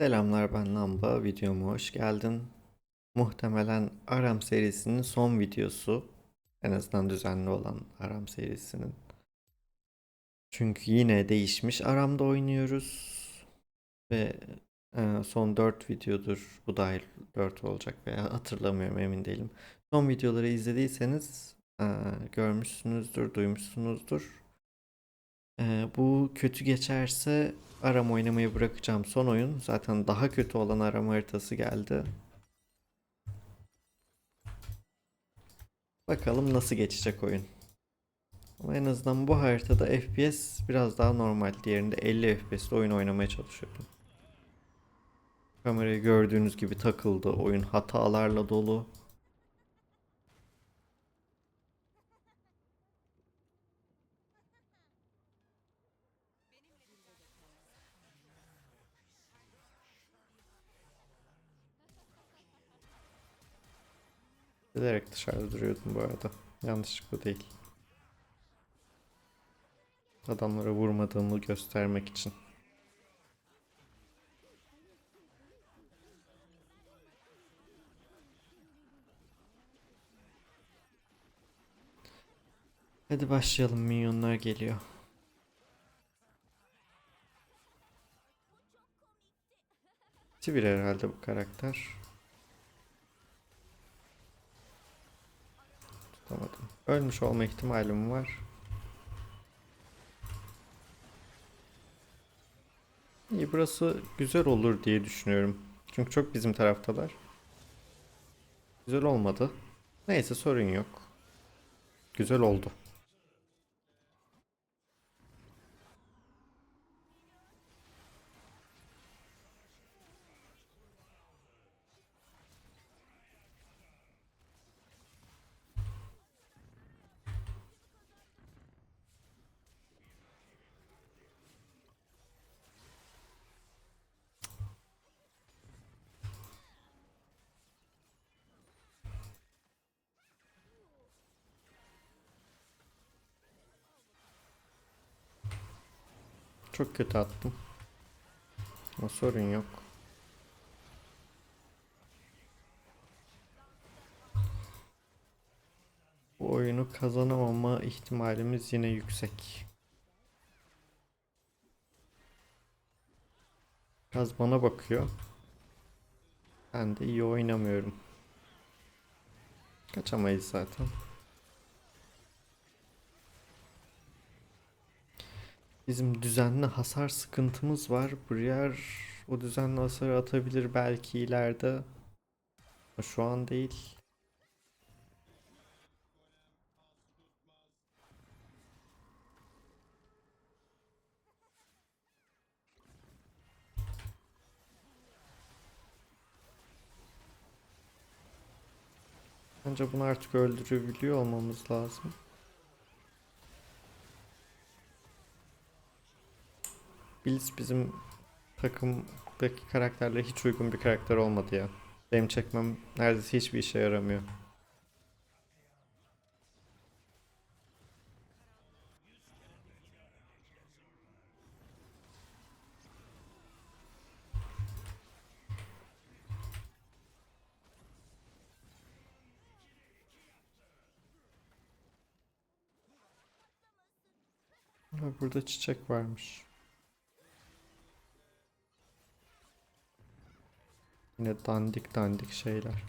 Selamlar ben Lamba, videoma hoş geldin. Muhtemelen Aram serisinin son videosu. En azından düzenli olan Aram serisinin. Çünkü yine değişmiş Aram'da oynuyoruz. Ve e, son 4 videodur, bu dahil 4 olacak veya hatırlamıyorum emin değilim. Son videoları izlediyseniz e, görmüşsünüzdür, duymuşsunuzdur. Ee, bu kötü geçerse Aram oynamayı bırakacağım. Son oyun. Zaten daha kötü olan Aram haritası geldi. Bakalım nasıl geçecek oyun. Ama en azından bu haritada FPS biraz daha normal. Diğerinde 50 FPS'te oyun oynamaya çalışıyordum. Kamerayı gördüğünüz gibi takıldı. Oyun hatalarla dolu. Bilerek dışarıda duruyordum bu arada. Yanlışlıkla değil. Adamlara vurmadığımı göstermek için. Hadi başlayalım. Minyonlar geliyor. Sivir herhalde bu karakter. Tutamadım. Ölmüş olma ihtimalim var. İyi burası güzel olur diye düşünüyorum. Çünkü çok bizim taraftalar. Güzel olmadı. Neyse sorun yok. Güzel oldu. Çok kötü attım. Ama sorun yok. Bu oyunu kazanamama ihtimalimiz yine yüksek. Biraz bana bakıyor. Ben de iyi oynamıyorum. Kaçamayız zaten. Bizim düzenli hasar sıkıntımız var. Briar o düzenli hasarı atabilir belki ileride. Ama Şu an değil. Bence bunu artık öldürebiliyor olmamız lazım. Blitz bizim takımdaki karakterle hiç uygun bir karakter olmadı ya. Benim çekmem neredeyse hiçbir işe yaramıyor. Burada çiçek varmış. Yine dandik dandik şeyler.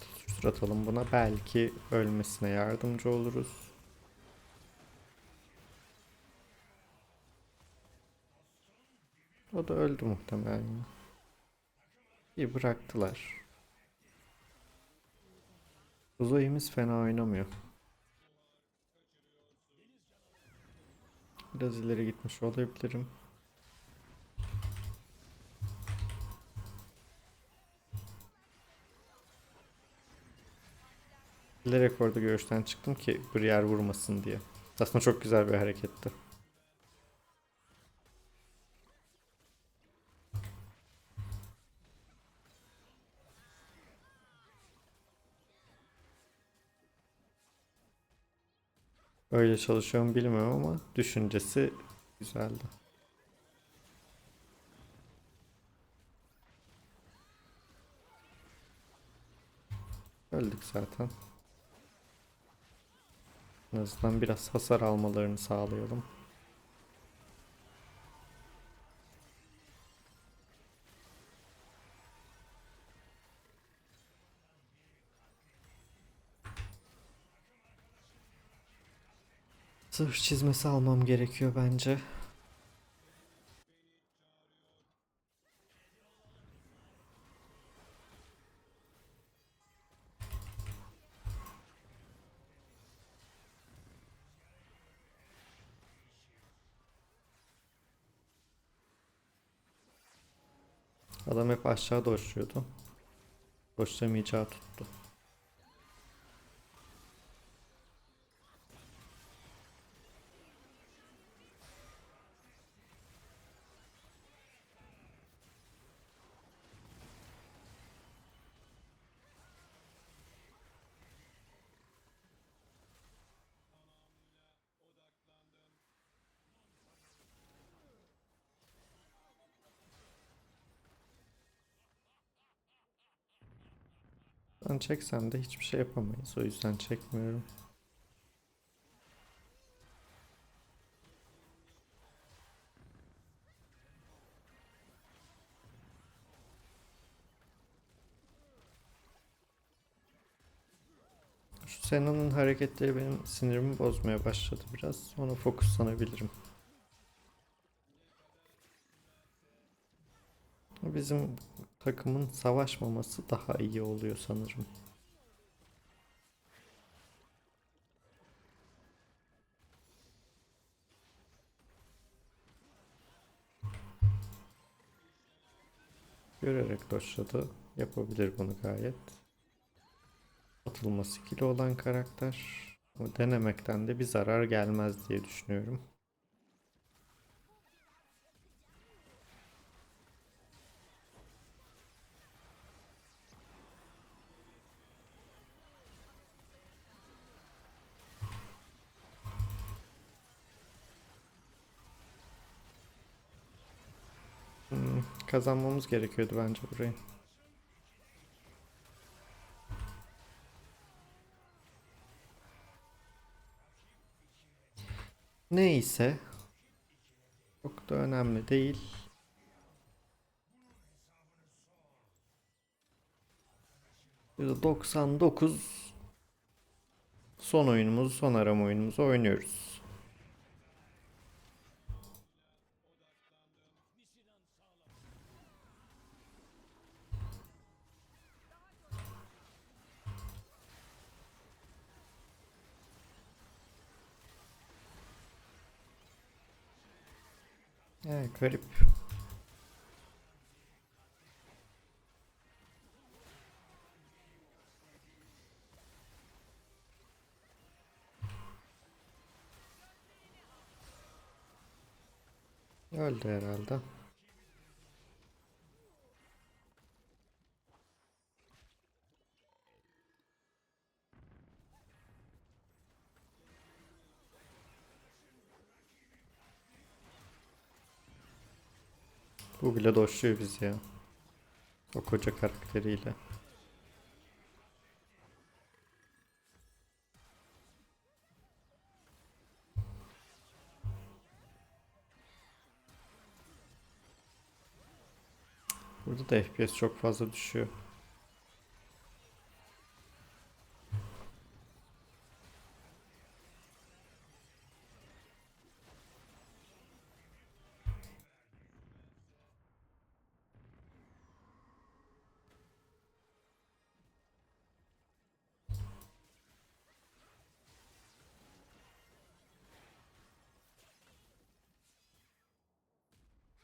Tutuştur atalım buna. Belki ölmesine yardımcı oluruz. O da öldü muhtemelen. İyi bıraktılar. Uzayımız fena oynamıyor. Biraz ileri gitmiş olabilirim. Bilerek orada görüşten çıktım ki Briar vurmasın diye. Aslında çok güzel bir hareketti. Öyle çalışıyor mu bilmiyorum ama düşüncesi güzeldi. Öldük zaten. En azından biraz hasar almalarını sağlayalım. Zırh çizmesi almam gerekiyor bence. Adam hep aşağı doşluyordu. Doşlamayacağı tuttu. Ben çeksem de hiçbir şey yapamayız. O yüzden çekmiyorum. Şu hareketleri benim sinirimi bozmaya başladı biraz. Ona fokuslanabilirim. Bizim takımın savaşmaması daha iyi oluyor sanırım. Görerek doşladı. Yapabilir bunu gayet. Atılma skill'i olan karakter. Ama denemekten de bir zarar gelmez diye düşünüyorum. Kazanmamız gerekiyordu bence burayı. Neyse. Çok da önemli değil. %99 son oyunumuzu, son arama oyunumuzu oynuyoruz. Evet, garip. Öldü herhalde. Bu bile doşluyor bizi ya. O koca karakteriyle. Burada da FPS çok fazla düşüyor.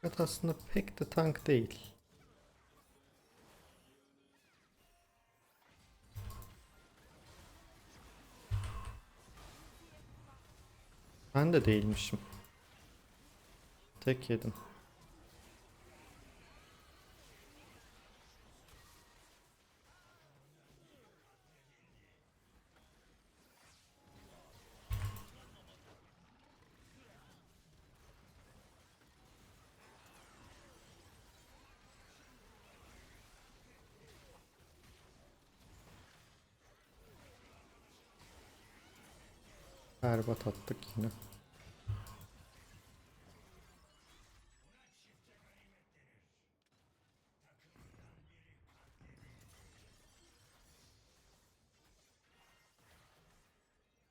Evet aslında pek de tank değil. Ben de değilmişim. Tek yedim. Berbat attık yine.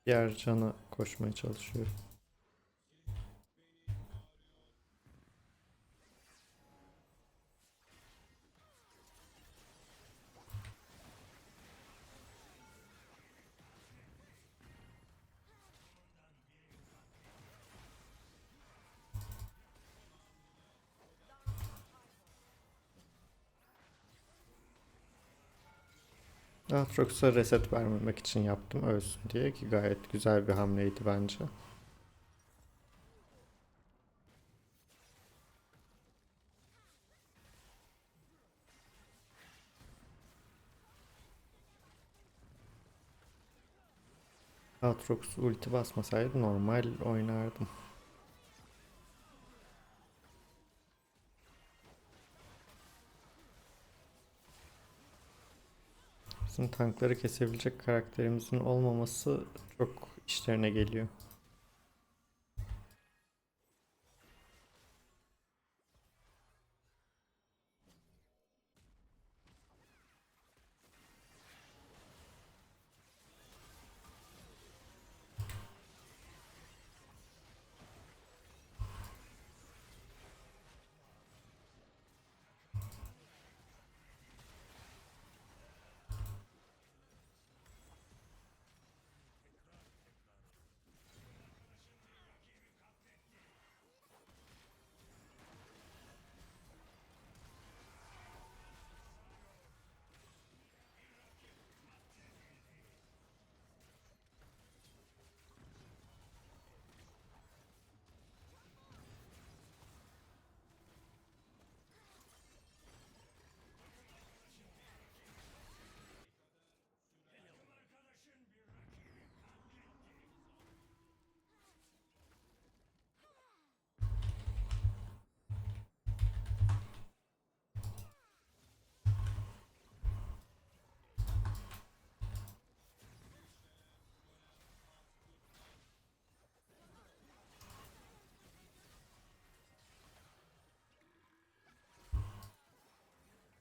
Diğer cana koşmaya çalışıyorum. Aatrox'a reset vermemek için yaptım ölsün diye ki gayet güzel bir hamleydi bence. Aatrox ulti basmasaydı normal oynardım. Bizim tankları kesebilecek karakterimizin olmaması çok işlerine geliyor.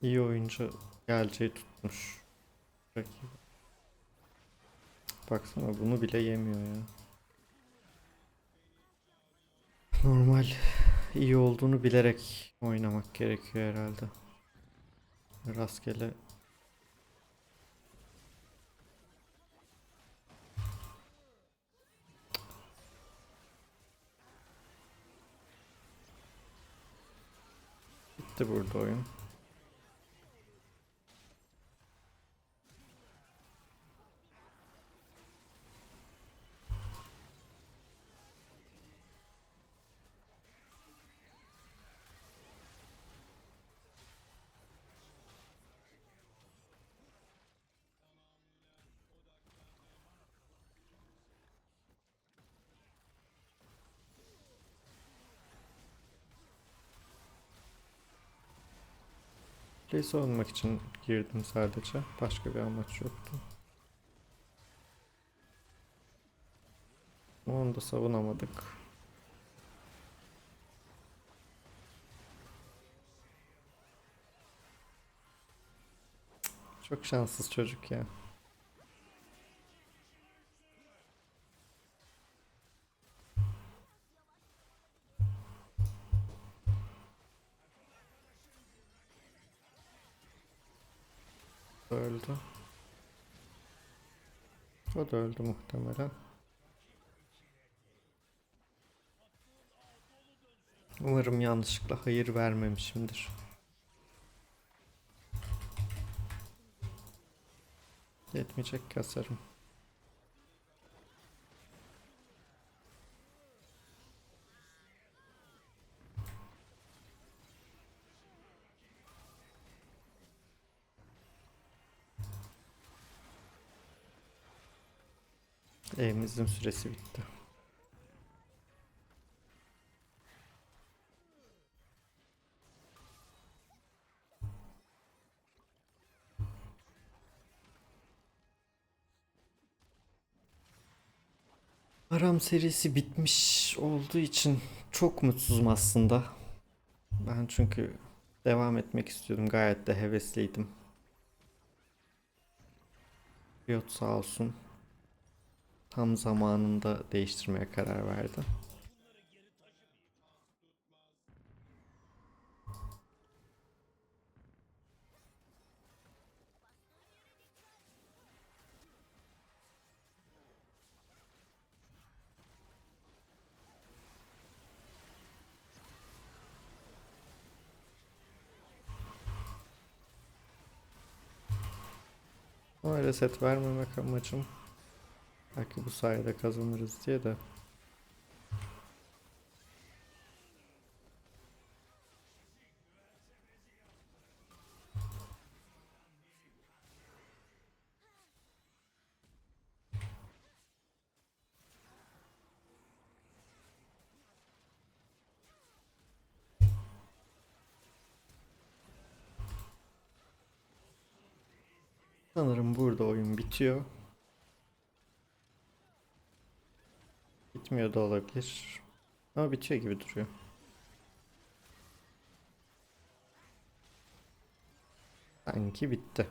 İyi oyuncu geleceği tutmuş. Rakip. Baksana bunu bile yemiyor ya. Normal iyi olduğunu bilerek oynamak gerekiyor herhalde. Rastgele Bitti burada oyun. Place olmak için girdim sadece. Başka bir amaç yoktu. Onu da savunamadık. Çok şanssız çocuk ya. Öldü. O da öldü muhtemelen. Umarım yanlışlıkla hayır vermemişimdir. Yetmeyecek kasarım. Evimizin süresi bitti. Aram serisi bitmiş olduğu için çok mutsuzum aslında. Ben çünkü devam etmek istiyordum. Gayet de hevesliydim. Riot sağ olsun. Tam zamanında değiştirmeye karar verdi. Ama reset vermemek amacım. Belki bu sayede kazanırız diye de. Sanırım burada oyun bitiyor. Bitmiyor da olabilir. Ama bitiyor gibi duruyor. Sanki bitti.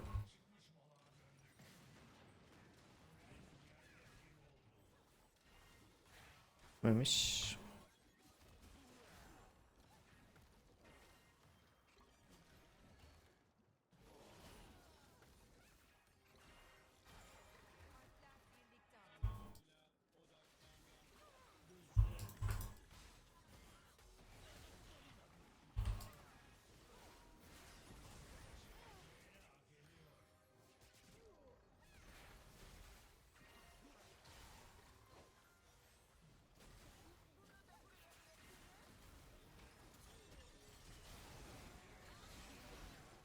Bitmemiş.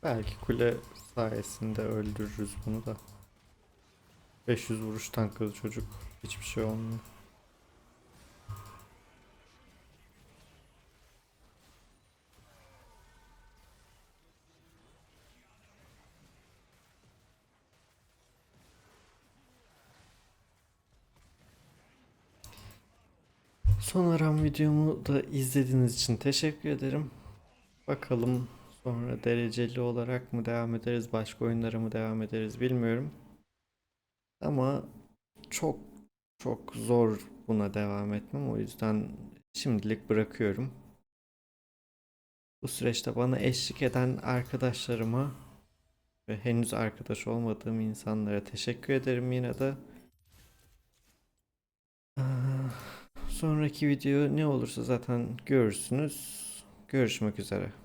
Belki kule sayesinde öldürürüz bunu da. 500 vuruş tankladı çocuk. Hiçbir şey olmuyor. Son aram videomu da izlediğiniz için teşekkür ederim. Bakalım sonra dereceli olarak mı devam ederiz, başka oyunlara mı devam ederiz bilmiyorum. Ama çok çok zor buna devam etmem. O yüzden şimdilik bırakıyorum. Bu süreçte bana eşlik eden arkadaşlarıma ve henüz arkadaş olmadığım insanlara teşekkür ederim yine de. Ah, Sonraki video ne olursa zaten görürsünüz. Görüşmek üzere.